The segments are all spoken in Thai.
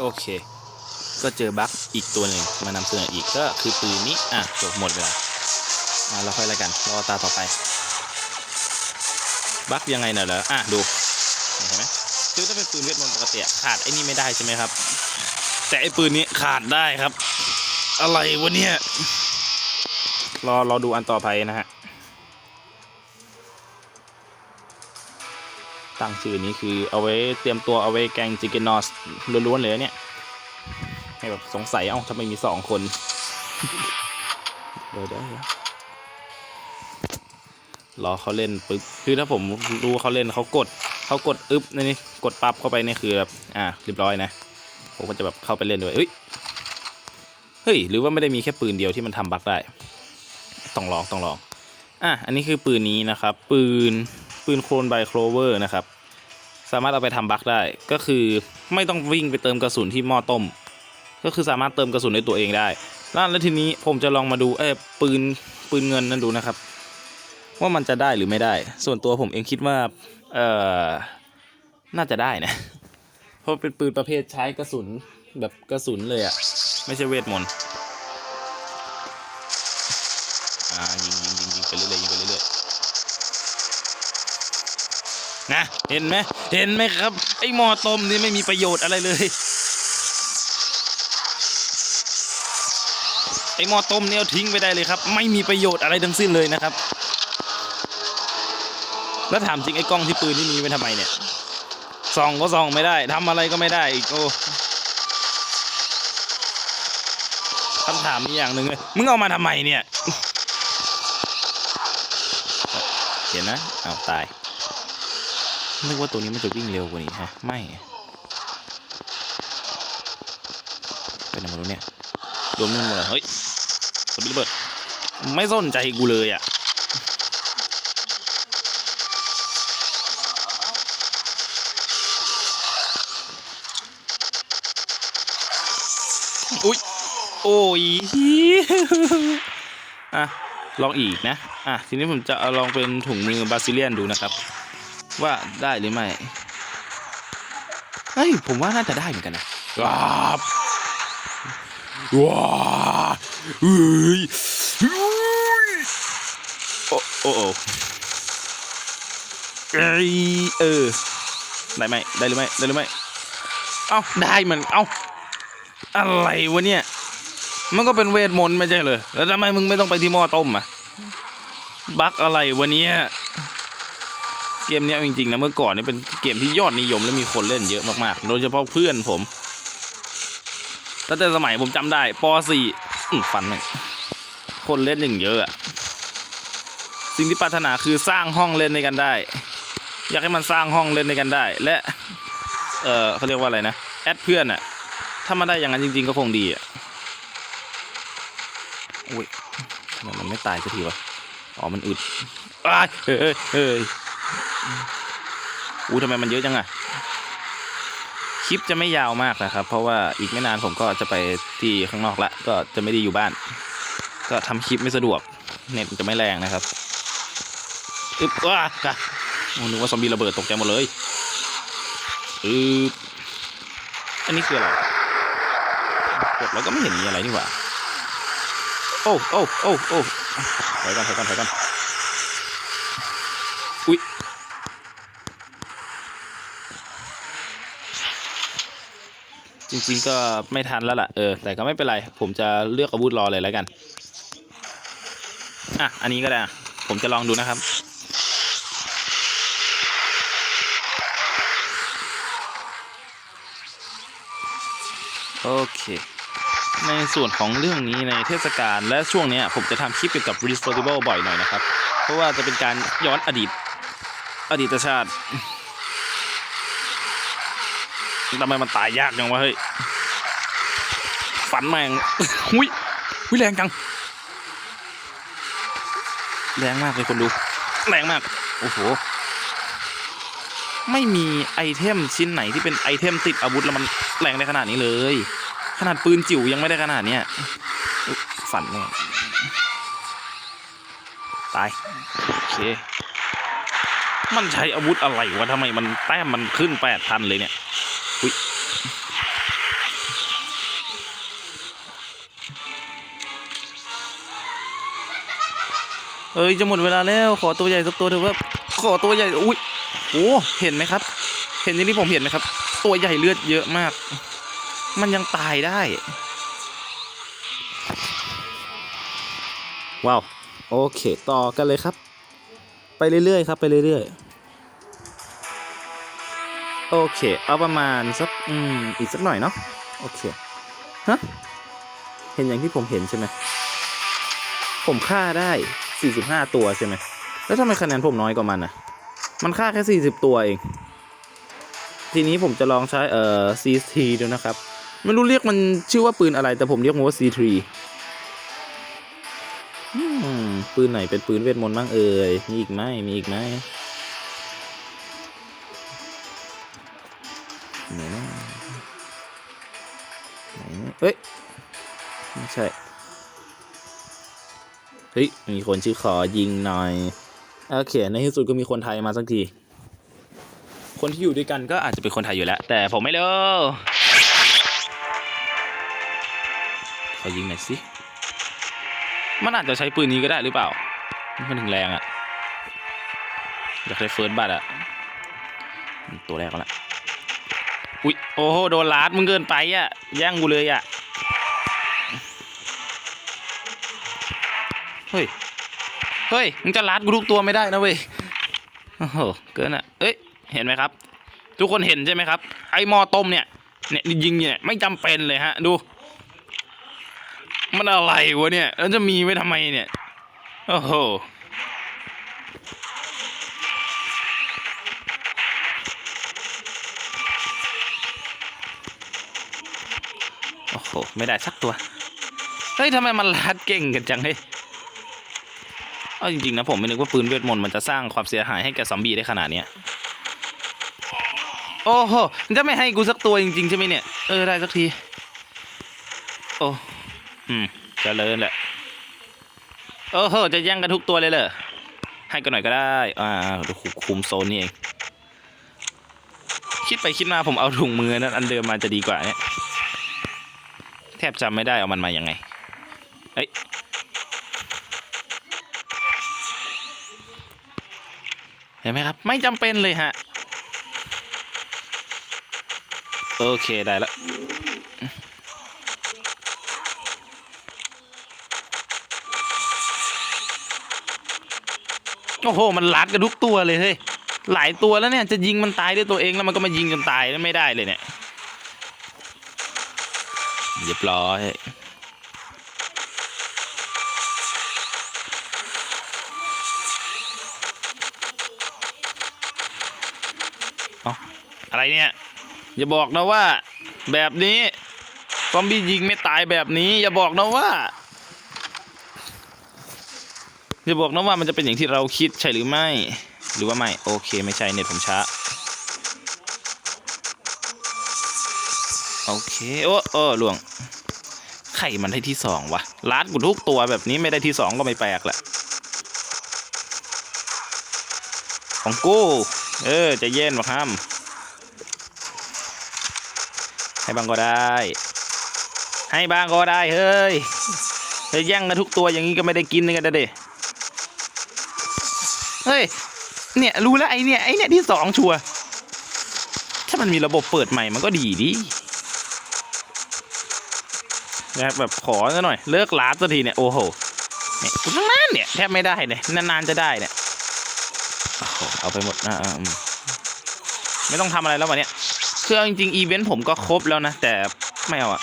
โอเค ก็เจอบั๊กอีกตัวหนึ่งมานำเสนออีกก็คือปืนนี้ อะจบหมดเวลาอะเราค่อยแล้วกันรอตาต่อไป บั๊กยังไงน่ะเหรออะดูเห็นไหมคือถ้าเป็นปืนเวทมนต์ปกติขาดไอ้นี่ไม่ได้ใช่ไหมครับ แต่ไอ้ปืนนี้ขาดได้ครับ อะไรวะเนี่ยรอรอดูอันต่อไปนะฮะ ตั้งชื่อนี้คือเอาไว้เตรียมตัวเอาไว้แกงจิกเกนอสล้วนๆเลยเนี่ยให้แบบสงสัยเอ้าทำไมมีสองคนเดี๋ยวเดี๋ยวเดี๋ยวรอเขาเล่นปึ๊บคือถ้าผมรู้เขาเล่นเขากดเขากดอึ๊บนี่กดปั๊บเข้าไปนี่คือแบบอ่าเรียบร้อยนะผมก็จะแบบเข้าไปเล่นด้วยเอ้ยเฮ้ยหรือว่าไม่ได้มีแค่ปืนเดียวที่มันทำบั๊กได้ต้องลองต้องลองอะอันนี้คือปืนนี้นะครับ ปืน ปืนโครนไบโครเวอร์นะครับ สามารถเอาไปทำบั๊กได้ ก็คือไม่ต้องวิ่งไปเติมกระสุนที่หม้อต้ม ก็คือสามารถเติมกระสุนในตัวเองได้แล้วแล้วทีนี้ผมจะลองมาดูเอ้ปืนปืนเงินนั่นดูนะครับ ว่ามันจะได้หรือไม่ได้ ส่วนตัวผมเองคิดว่าเออน่าจะได้นะ เพราะเป็นปืนประเภทใช้กระสุนแบบกระสุนเลยอะ่ะ ไม่ใช่เวทมนต์อ่ายิงยิงยิงยิงไปเรื่อยๆยิงไปเรื่อยๆ นะเห็นไหมเห็นไหมครับ ไอ้หม้อต้มนี่ไม่มีประโยชน์อะไรเลย ไอ้หม้อต้มเนี่ยทิ้งไปได้เลยครับ ไม่มีประโยชน์อะไรทั้งสิ้นเลยนะครับ แล้วถามจริงไอ้กล้องที่ปืนที่มีไว้ทำไมเนี่ยส่องก็ส่องไม่ได้ทำอะไรก็ไม่ได้อีกโอ้คำถามมีอย่างหนึ่งเลยมึงเอามาทำไมเนี่ย เห็นนะเอาตาย นึกว่าตัวนี้มันจะวิ่งเร็วกว่านี้ฮะ ไม่ไปไหนมาดูเนี่ยรวมนึงหมดเลยเฮ้ยสปิลเบิร์ดไม่สนใจกูเลยอะอุ้ยโอ้ยอะลองอีกนะ อะ ทีนี้ผมจะลองเป็นถุงมือบาซิเลียนดูนะครับ ว่าได้หรือไม่เฮ้ยผมว่าน่าจะได้เหมือนกันนะว้าบว้าเฮ้ยเฮ้ยโอ้โอ้โอ้เอ้ยเออได้ไหมได้หรือไม่ได้หรือไม่เอ้าได้มันเอ้าอะไรวะเนี่ย มันก็เป็นเวทมนต์ไม่ใช่เลยแล้วทำไมมึงไม่ต้องไปที่หม้อต้มอะบั๊กอะไรวะเนี่ย เกมนี้จริงๆนะเมื่อก่อนนี่เป็นเกมที่ยอดนิยมและมีคนเล่นเยอะมากๆ โดยเฉพาะเพื่อนผมตั้งแต่สมัยผมจำได้ป .4 ฟันหนึ่งคนเล่นหนึ่งเยอะสิ่งที่ปรารถนาคือสร้างห้องเล่นในกันได้ อยากให้มันสร้างห้องเล่นในกันได้ และ เออเขาเรียกว่าอะไรนะแอดเพื่อนอะถ้ามันได้อย่างนั้นจริง ๆ ก็คงดีอะอุ้ยทำไมมันไม่ตายสักทีวะอ๋อมันอึดอ้าเฮ้ยเฮ้ย อู้ทำไมมันเยอะจังอะคลิปจะไม่ยาวมากนะครับ เพราะว่าอีกไม่นานผมก็จะไปที่ข้างนอกละ ก็จะไม่ได้อยู่บ้าน ก็ทำคลิปไม่สะดวก เน็ตจะไม่แรงนะครับอึ๊บว้ากะโอ้นึกว่าซอมบี้ระเบิดตกใจหมดเลยอึ๊บอันนี้คืออะไรกดแล้วก็ไม่เห็นมีอะไรนี่หว่า โอ้โอ้โอ้โอ้ถอยก่อนถอยก่อนถอยก่อน จริงๆก็ไม่ทันแล้วล่ะเออแต่ก็ไม่เป็นไร ผมจะเลือกอาวุธรอเลยแล้วกันอะอันนี้ก็ได้ผมจะลองดูนะครับ โอเค ในส่วนของเรื่องนี้ในเทศกาลและช่วงเนี้ยผมจะทำคลิปเกี่ยวกับ Restorative บ่อยหน่อยนะครับ เพราะว่าจะเป็นการย้อนอดีต อดีตชาติ ทำไมมันตายยากจังวะเฮ้ยฝันแมงหุยหุยแรงจัง แรงมากเลยคนดู แรงมาก โอ้โห ไม่มีไอเทมชิ้นไหนที่เป็นไอเทมติดอาวุธแล้วมันแรงได้ขนาดนี้เลย ขนาดปืนจิ๋วยังไม่ได้ขนาดเนี้ยฝันแน่ตาย โอเค มันใช้อาวุธอะไรวะทำไมมันแต้มมันขึ้นแปดพันเลยเนี่ย เอ้ยจะหมดเวลาแล้วขอตัวใหญ่สักตัวเถอะว่าขอตัวใหญ่อุ้ยโอ้เห็นไหมครับ เห็นอย่างที่ผมเห็นไหมครับ ตัวใหญ่เลือดเยอะมาก มันยังตายได้ ว้าวโอเคต่อกันเลยครับ ไปเรื่อยๆครับไปเรื่อยๆโอเค เอาประมาณสักอืมอีกสักหน่อยเนาะโอเคฮะเห็นอย่างที่ผมเห็นใช่ไหมผมฆ่าได้ 45ตัวใช่ไหมแล้วทำไมคะแนนผมน้อยกว่ามันอะ มันฆ่าแค่40ตัวเอง ทีนี้ผมจะลองใช้เอ่อ C3 ดูนะครับ ไม่รู้เรียกมันชื่อว่าปืนอะไร แต่ผมเรียกมันว่า C3 อืมปืนไหนเป็นปืนเวทมนต์บ้างเอ่ย มีอีกไหมมีอีกไหมไหนนะไหนเฮ้ย ไม่ใช่ เฮ้ย มีคนชื่อขอยิงหน่อยโอเคในที่สุดก็มีคนไทยมาสักที คนที่อยู่ด้วยกันก็อาจจะเป็นคนไทยอยู่แล้ว แต่ผมไม่รู้ขอยิงหน่อยสิ มันอาจจะใช้ปืนนี้ก็ได้หรือเปล่า มันถึงแรงอะอยากได้เฟิร์สบัตอะตัวแรกก็ละ อุ๊ย โอ้โห โดนลาดมึงเกินไปอะแย่งกูเลยอะ เฮ้ย เฮ้ย มึงจะลาดกูทุกตัวไม่ได้นะเว้ย โอ้โห เกินอะเอ้ย เห็นไหมครับ ทุกคนเห็นใช่ไหมครับ ไอ้หมอต้มเนี่ย เนี่ยยิงเนี่ยไม่จำเป็นเลยฮะ ดู มันอะไรวะเนี่ย แล้วจะมีไว้ทำไมเนี่ย โอ้โหโอ้โห ไม่ได้สักตัว เฮ้ยทำไมมันลัดเก่งกันจังเฮ้ย เอาจริงๆนะผมไม่นึกว่าปืนเวทมนต์มันจะสร้างความเสียหายให้แกซอมบี้ได้ขนาดเนี้ยโอ้โหมันจะไม่ให้กูสักตัวจริงๆใช่ไหมเนี่ย เออได้สักที โอ้อืมเจะเลินแหละโอ้โหจะแย่งกันทุกตัวเลยเหรอให้กันหน่อยก็ได้ อ่าเดี๋ยวคุมโซนนี่เอง คิดไปคิดมาผมเอาถุงมือนั้นอันเดิมมาจะดีกว่าเนี่ย แทบจำไม่ได้เอามันมายังไง เอ้ย เห็นไหมครับ ไม่จำเป็นเลยฮะ โอเคได้แล้วโอ้โห มันลัดกันทุกตัวเลยเฮ้ย หลายตัวแล้วเนี่ย จะยิงมันตายด้วยตัวเองแล้วมันก็มายิงจนตายแล้วไม่ได้เลยเนี่ย เรียบร้อย เนี่ย อย่าบอกนะว่า แบบนี้ซอมบี้ยิงไม่ตายแบบนี้ อย่าบอกนะว่า อย่าบอกนะว่ามันจะเป็นอย่างที่เราคิดใช่หรือไม่ หรือว่าไม่ โอเค ไม่ใช่เน็ตผมช้า โอเค โอ้โอ้ล่วงไข่มันได้ที่สองวะลัดกูทุกตัวแบบนี้ไม่ได้ที่สองก็ไม่แปลกแหละของกู เออ จะเย็นวะครับ ให้บางก็ได้ ให้บางก็ได้เฮ้ยเฮ้ยแย่งกันทุกตัวอย่างนี้ก็ไม่ได้กินกันเด้เฮ้ย เนี่ยรู้แล้วไอเนี่ยไอเนี่ยที่สองชัว ถ้ามันมีระบบเปิดใหม่มันก็ดีดินะครับแบบขอซะหน่อยเลิกลาสักทีเนี่ยโอ้โหเนี่ยทั้งนั้นเนี่ยแทบไม่ได้เนี่ยนานๆจะได้เนี่ยเอาไปหมดนะอ่าไม่ต้องทำอะไรแล้ววันเนี้ย คือเอาจริงๆอีเวนต์ผมก็ครบแล้วนะ แต่ไม่เอาอะ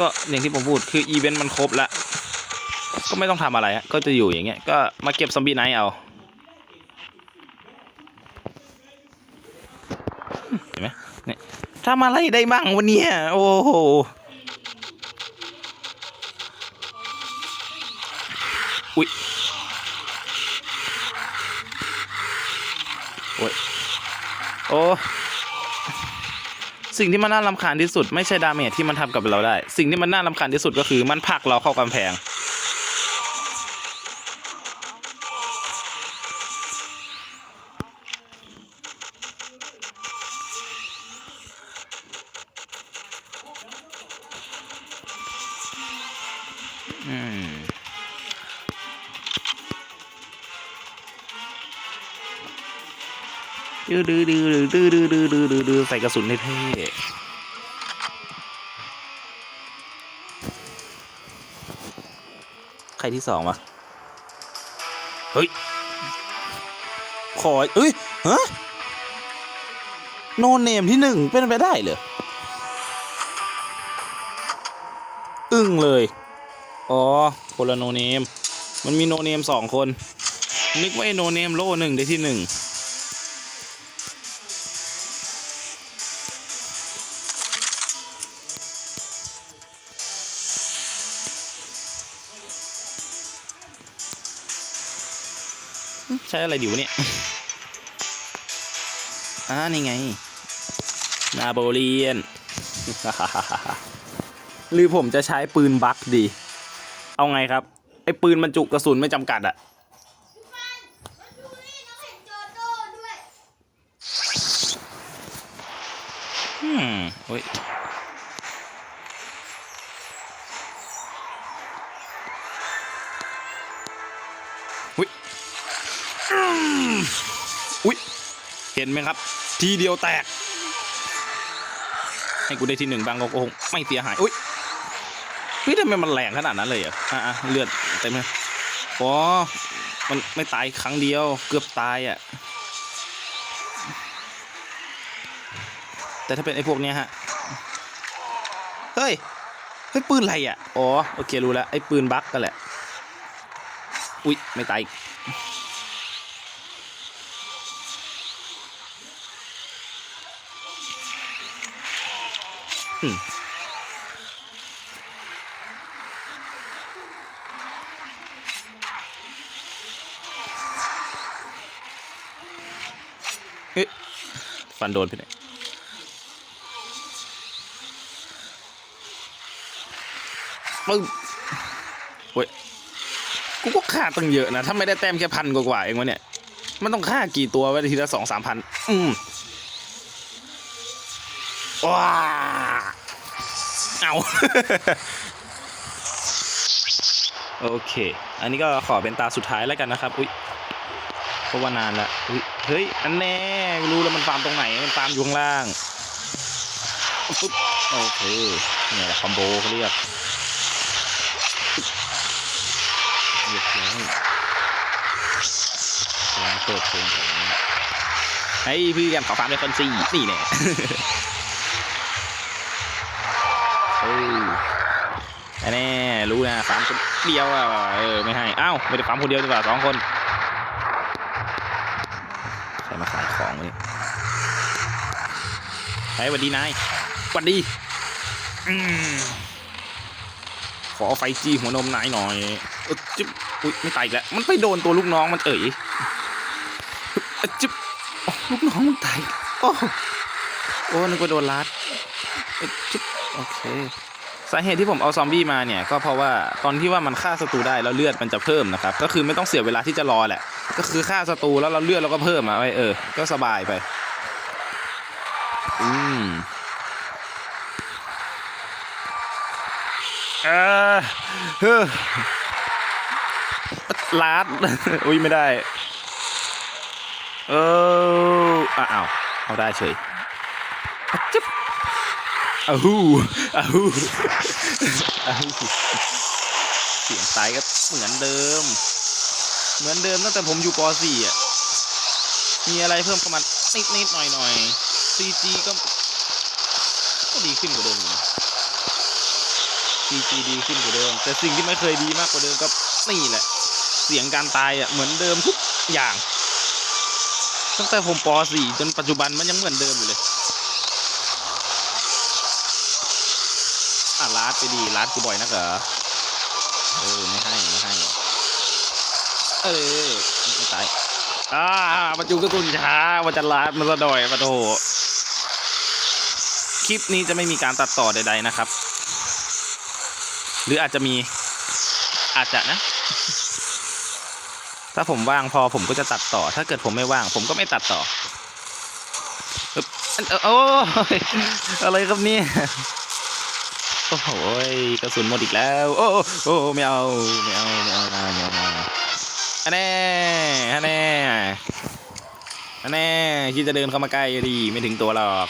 ก็อย่างที่ผมพูดคืออีเวนต์มันครบแล้ว ก็ไม่ต้องทำอะไรก็จะอยู่อย่างเงี้ยก็มาเก็บซอมบี้ไนท์เอาเห็นไหมเนี่ยทำอะไรได้บ้างวันนี้โอ้โหอุ๊ยโอ้ยโอ้ สิ่งที่มันน่ารำคาญที่สุดไม่ใช่ดาเมจที่มันทำกับเราได้ สิ่งที่มันน่ารำคาญที่สุดก็คือมันผลักเราเข้ากำแพง อืม ดื้อดื้อดื้อดื้อดื้อดื้อดื้อดื้อดื้อใส่กระสุนเท่ใครที่สองวะ เฮ้ย ขอเอ้ยฮะโนเนมที่หนึ่งเป็นไปได้เหรอ อึ้งเลย อ๋อ คนละโนเนม มันมีโนเนมสองคน นึกว่าไอ้โนเนมโล่หนึ่งได้ที่หนึ่ง ใช้อะไรดิวะเนี่ยอ่านี่ไง นาโบเลียน หรือผมจะใช้ปืนบัคดี เอาไงครับ ไอ้ปืนบรรจุกระสุนไม่จำกัดอะมันดูนี่น้องเห็นโจโจ้ด้วยอืมโอ้ยอุ้ย ห็นไหมครับ ทีเดียวแตก ให้กูได้ที่หนึ่งบางก็คงไม่เสียหาย อุ้ยพี่ทำไมมันแรงขนาดนั้นเลยออะอะเลือดเต็มเลยอ๋อมันไม่ตายครั้งเดียวเกือบตายอะ แต่ถ้าเป็นไอ้พวกเนี้ยฮะ เฮ้ย เฮ้ยปืนอะไรอะ อ๋อ โอเครู้แล้ว ไอ้ปืนบั๊กกันแหละ อุ๊ย ไม่ตาย อีกอืมเฮ้ยฟันโดนไปไหนปึ้งเว้ย กูก็ฆ่าตั้งเยอะนะ ถ้าไม่ได้แต้มแค่พันกว่าเองวะเนี่ย มันต้องฆ่ากี่ตัวไว้ทีละสองสามพัน อืมว้า โอเค อันนี้ก็ขอเป็นตาสุดท้ายแล้วกันนะครับอุ้ยเพราะว่านานละอุ้ยเฮ้ยอันแน่ไม่รู้แล้วมันฟาร์มตรงไหนมันฟาร์มอยู่ข้างล่างปุ๊บโอเคเนี่ยแหละคอมโบเขาเรียกเรียบร้อยลองเปิดเพลงของไอ้พี่แกันขอฟังด้วยคนสี่นี่แน่เอันนี้รู้นะฟามคนเดียวอะเออไม่ให้อ้าวไม่ได้ฟาร์มคนเดียวดีกว่าสองคนใครมาขายของวะนี่ไอ้หวัดดีนายหวัดดีอืมขอไฟจี้หัวนมนายหน่อยอจิ๊บอุ้ยไม่ตายแล้วมันไปโดนตัวลูกน้องมันเอ๋ยอจิ๊บลูกน้องมันตายโอ้โอ้นึกว่าโดนลัดอจิ๊บโอเค สาเหตุที่ผมเอาซอมบี้มาเนี่ยก็เพราะว่าตอนที่ว่ามันฆ่าศัตรูได้แล้วเลือดมันจะเพิ่มนะครับก็คือไม่ต้องเสียเวลาที่จะรอแหละก็คือฆ่าศัตรูแล้วเราเลือดเราก็เพิ่มอะไว้เออ ก็สบายไปอืมเออเฮ้อลาดอุ้ยไม่ได้ เอออะอ้าวเอาได้เฉยอะจิ๊บ อ้าวฮู้อ้าวฮู้อ้าวฮู้เสียงตายก็เหมือนเดิม เหมือนเดิมตั้งแต่ผมอยู่ป .4 อะ มีอะไรเพิ่มเข้ามานิดนิดๆหน่อยหน่อยๆ CG ก็ ก็ดีขึ้นกว่าเดิมอยู่นะ CG ดีขึ้นกว่าเดิม แต่สิ่งที่ไม่เคยดีมากกว่าเดิมก็นี่แหละ เสียงการตายอะเหมือนเดิมทุกอย่าง ตั้งแต่ผมป .4 จนปัจจุบันมันยังเหมือนเดิมอยู่เลย ดไปดีลาดกูบ่อยนักเหรอเออไม่ให้ไม่ให้เออไม่ตายอ่ามันจุกกระตุนช้ามันจะลาดมันสะดอยมาโถคลิปนี้จะไม่มีการตัดต่อใด ๆนะครับ หรืออาจจะมีอาจจะนะ ถ้าผมว่างพอผมก็จะตัดต่อ ถ้าเกิดผมไม่ว่าง ผมก็ไม่ตัดต่ออือออโอ้ยอะไรครับเนี่ย โอ้โหยกระสุนหมดอีกแล้ว โอ้โอ้ไม่เอาไม่เอาไม่เอาไม่เอาไม่เอาอันแน่อันแน่แน่จะเดินเข้ามาใกล้ดีไม่ถึงตัวหรอก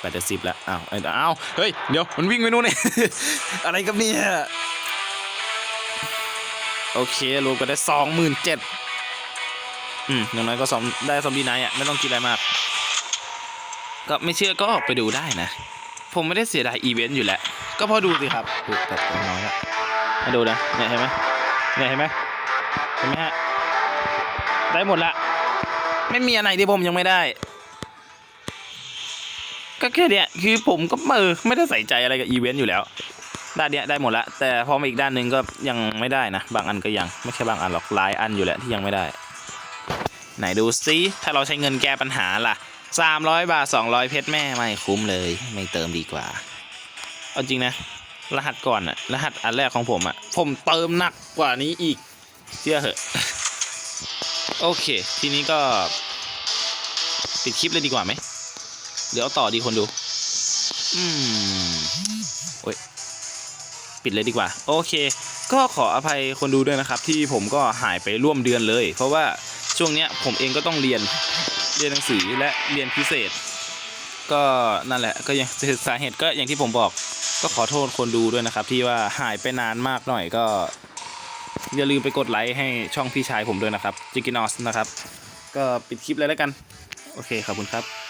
แปดสิบแล้วอ้าวเอ้ยอ้าวเฮ้ยเดี๋ยวมันวิ่งไปนู่นเนี่ยอะไรกับเนี่ยโอเครวมกันได้สองหมื่นเจ็ดอืมอย่างน้อยก็สองได้ซอมบี้ไนท์อะไม่ต้องคิดอะไรมาก ก็ไม่เชื่อก็ไปดูได้นะ ผมไม่ได้เสียดายอีเวนต์อยู่แล้ว ก็พอดูสิครับดูแต่ตัวน้อยละมาดูนะเนี่ยเห็นไหมเนี่ยเห็นไหมเห็นไหมฮะ ได้หมดละ ไม่มีอะไรที่ผมยังไม่ได้ ก็แค่เนี้ยคือผมก็เออไม่ได้ใส่ใจอะไรกับอีเวนต์อยู่แล้ว ด้านเนี้ยได้หมดละ แต่พอมาอีกด้านหนึ่งก็ยังไม่ได้นะ บางอันก็ยัง ไม่ใช่บางอันหรอกหลายอันอยู่แหละที่ยังไม่ได้ ไหนดูซิถ้าเราใช้เงินแก้ปัญหาล่ะ 300บาท200เพชรแม่ไม่คุ้มเลย ไม่เติมดีกว่า เอาจริงนะ รหัสก่อนอะรหัสอันแรกของผมอะผมเติมหนักกว่านี้อีกเชื่อเหอะ โอเค ทีนี้ก็ ปิดคลิปเลยดีกว่าไหมเดี๋ยวต่อดีคนดู อืมโอ้ยปิดเลยดีกว่า โอเค ก็ขออภัยคนดูด้วยนะครับ ที่ผมก็หายไปร่วมเดือนเลย เพราะว่าช่วงเนี้ยผมเองก็ต้องเรียน รียนหนังสือและเรียนพิเศษ ก็นั่นแหละก็ยังสาเหตุก็อย่างที่ผมบอก ก็ขอโทษคนดูด้วยนะครับ ที่ว่าหายไปนานมากหน่อยก็ อย่าลืมไปกดไลค์ให้ช่องพี่ชายผมด้วยนะครับจิกินอสนะครับ ก็ปิดคลิปเลยแล้วกัน โอเคขอบคุณครับ